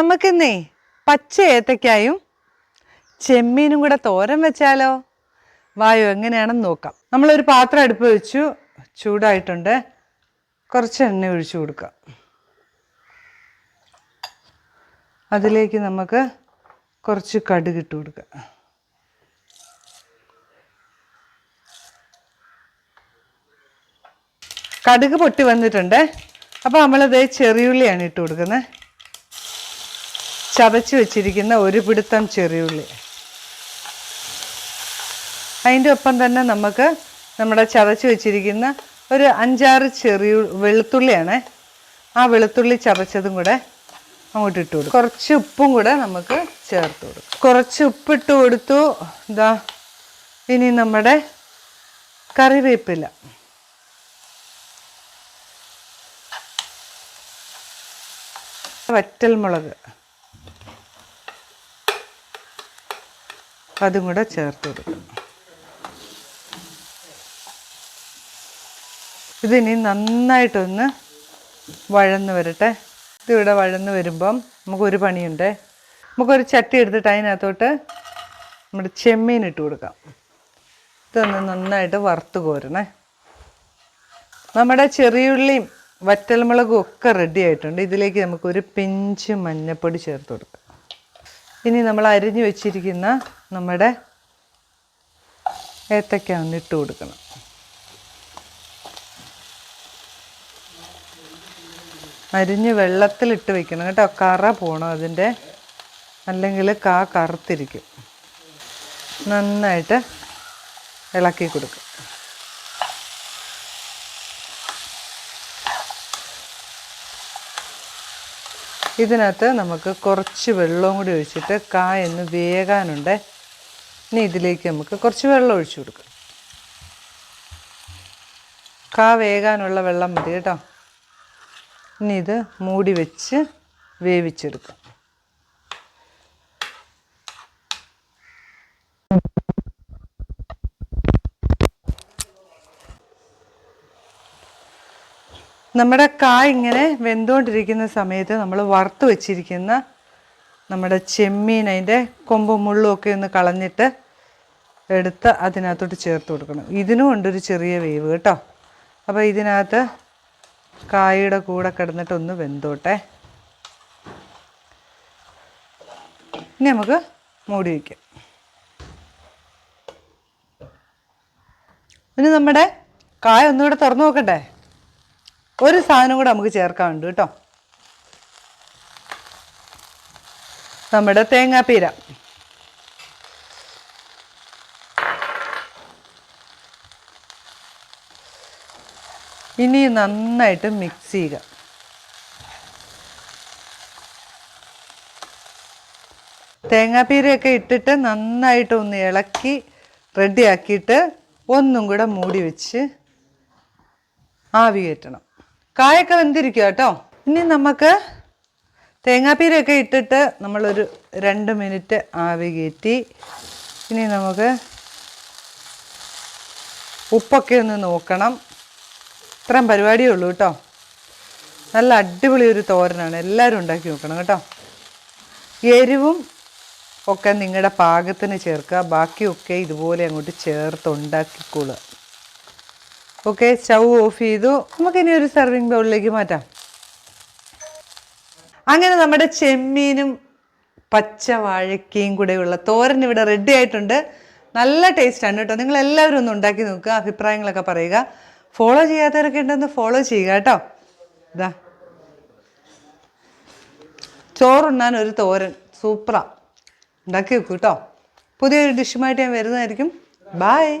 നമുക്കിന്നേ പച്ച ഏത്തക്കായും ചെമ്മീനും കൂടെ തോരൻ വെച്ചാലോ? വായു എങ്ങനെയാണെന്ന് നോക്കാം. നമ്മളൊരു പാത്രം അടുപ്പ് വെച്ചു ചൂടായിട്ടുണ്ട്. കുറച്ച് എണ്ണ ഒഴിച്ചു കൊടുക്കാം അതിലേക്ക് നമുക്ക് കുറച്ച് കടുക് ഇട്ട് കൊടുക്കുക. കടുക് പൊട്ടി വന്നിട്ടുണ്ട്. അപ്പോൾ നമ്മളത് ചെറിയുള്ളിയാണ് ഇട്ട് കൊടുക്കുന്നത്. ചതച്ച് വെച്ചിരിക്കുന്ന ഒരു പിടുത്തം ചെറിയുള്ളി. അതിന്റെ ഒപ്പം തന്നെ നമുക്ക് നമ്മുടെ ചതച്ച് വെച്ചിരിക്കുന്ന ഒരു അഞ്ചാറ് ചെറിയ വെളുത്തുള്ളിയാണ് ആ വെളുത്തുള്ളി ചതച്ചതും കൂടെ അങ്ങോട്ട് ഇട്ട് കൊടുക്കും. കുറച്ച് ഉപ്പും കൂടെ നമുക്ക് ചേർത്ത് കൊടുക്കും. കുറച്ച് ഉപ്പിട്ട് കൊടുത്തു. ഇതാ ഇനി നമ്മുടെ കറിവേപ്പില. വറ്റൽമുളക്. അതും കൂടെ ചേർത്ത് കൊടുക്കും ഇതിനി നന്നായിട്ടൊന്ന് വഴന്ന് വരട്ടെ. ഇതിവിടെ വഴന്ന് വരുമ്പം നമുക്കൊരു പണിയുണ്ട്. നമുക്കൊരു ചട്ടി എടുത്തിട്ട് അതിനകത്തോട്ട് നമ്മുടെ ചെമ്മീൻ ഇട്ട് കൊടുക്കാം. ഇതൊന്ന് നന്നായിട്ട് വറുത്ത് കോരണേ. നമ്മുടെ ചെറിയുള്ളിയും വറ്റൽമുളകും ഒക്കെ റെഡി ആയിട്ടുണ്ട്. ഇതിലേക്ക് നമുക്കൊരു പിഞ്ച് മഞ്ഞപ്പൊടി ചേർത്ത് കൊടുക്കാം. ഇനി നമ്മൾ അരിഞ്ഞു വെച്ചിരിക്കുന്ന നമ്മുടെ ഏത്തക്ക ഒന്ന് ഇട്ട് കൊടുക്കണം. അരിഞ്ഞ് വെള്ളത്തിലിട്ട് വെക്കണം കേട്ടോ. കറ പോകണം അതിന്റെ. അല്ലെങ്കിൽ കാ കറുത്തിരിക്കും. നന്നായിട്ട് ഇളക്കി കൊടുക്കും. ഇതിനകത്ത് നമുക്ക് കുറച്ച് വെള്ളവും കൂടി ഒഴിച്ചിട്ട് കായ ഒന്ന് വേകാനുണ്ട്. ഇനി ഇതിലേക്ക് നമുക്ക് കുറച്ച് വെള്ളം ഒഴിച്ചു കൊടുക്കാം. കാ വേകാനുള്ള വെള്ളം മതി കേട്ടോ. ഇനി ഇത് മൂടി വെച്ച് വേവിച്ചെടുക്കാം. നമ്മുടെ കായ് ഇങ്ങനെ വെന്തുകൊണ്ടിരിക്കുന്ന സമയത്ത് നമ്മൾ വറുത്ത് വെച്ചിരിക്കുന്ന നമ്മുടെ ചെമ്മീൻ അതിന്റെ കൊമ്പും മുള്ളും ഒക്കെ ഒന്ന് കളഞ്ഞിട്ട് എടുത്ത് അതിനകത്തോട്ട് ചേർത്ത് കൊടുക്കണം. ഇതിനും ഉണ്ടൊരു ചെറിയ വേവ് കേട്ടോ. അപ്പോൾ ഇതിനകത്ത് കായയുടെ കൂടെ കിടന്നിട്ട് ഒന്ന് വെന്തോട്ടെ. ഇനി നമുക്ക് മൂടി വയ്ക്കാം. ഇനി നമ്മുടെ കായ ഒന്നുകൂടെ തുറന്നു നോക്കട്ടെ ഒരു സാധനം കൂടെ നമുക്ക് ചേർക്കാനുണ്ട് കേട്ടോ. നമ്മുടെ തേങ്ങാപ്പീര. ഇനി നന്നായിട്ട് മിക്സ് ചെയ്യുക. തേങ്ങാപ്പീരയൊക്കെ ഇട്ടിട്ട് നന്നായിട്ട് ഒന്ന് ഇളക്കി റെഡിയാക്കിയിട്ട് ഒന്നും കൂടെ മൂടി വെച്ച് ആവി കയറ്റണം. കായൊക്കെ വെന്തിരിക്കുക കേട്ടോ. ഇനി നമുക്ക് തേങ്ങാപ്പീരയൊക്കെ ഇട്ടിട്ട് നമ്മളൊരു രണ്ട് മിനിറ്റ് ആവി കയറ്റി. ഇനി നമുക്ക് ഉപ്പൊക്കെ ഒന്ന് നോക്കണം. ഇത്രയും പരിപാടിയേ ഉള്ളൂ കേട്ടോ. നല്ല അടിപൊളി ഒരു തോരനാണ്. എല്ലാവരും ഉണ്ടാക്കി നോക്കണം കേട്ടോ. എരിവും ഒക്കെ നിങ്ങളുടെ പാകത്തിന് ചേർക്കുക. ബാക്കിയൊക്കെ ഇതുപോലെ അങ്ങോട്ട് ചേർത്ത് ഉണ്ടാക്കിക്കോളുക. ഓക്കെ സ്റ്റൗ ഓഫ് ചെയ്തു. നമുക്കിനി ഒരു സെർവിങ് ബൗളിലേക്ക് മാറ്റാം. അങ്ങനെ നമ്മുടെ ചെമ്മീനും പച്ച വാഴക്കയും കൂടെയുള്ള തോരൻ ഇവിടെ റെഡി ആയിട്ടുണ്ട്. നല്ല ടേസ്റ്റാണ് കേട്ടോ. നിങ്ങൾ എല്ലാവരും ഒന്ന് ഉണ്ടാക്കി നോക്കുക അഭിപ്രായങ്ങളൊക്കെ പറയുക. ഫോളോ ചെയ്യാത്തവരൊക്കെ ഉണ്ടെന്ന് ഫോളോ ചെയ്യുക കേട്ടോ. ഇതാ ചോറുണ്ണാൻ ഒരു തോരൻ. സൂപ്പറാ. ഉണ്ടാക്കി വെക്കൂ കേട്ടോ. പുതിയൊരു ഡിഷുമായിട്ട് ഞാൻ വരുന്നതായിരിക്കും. ബായ്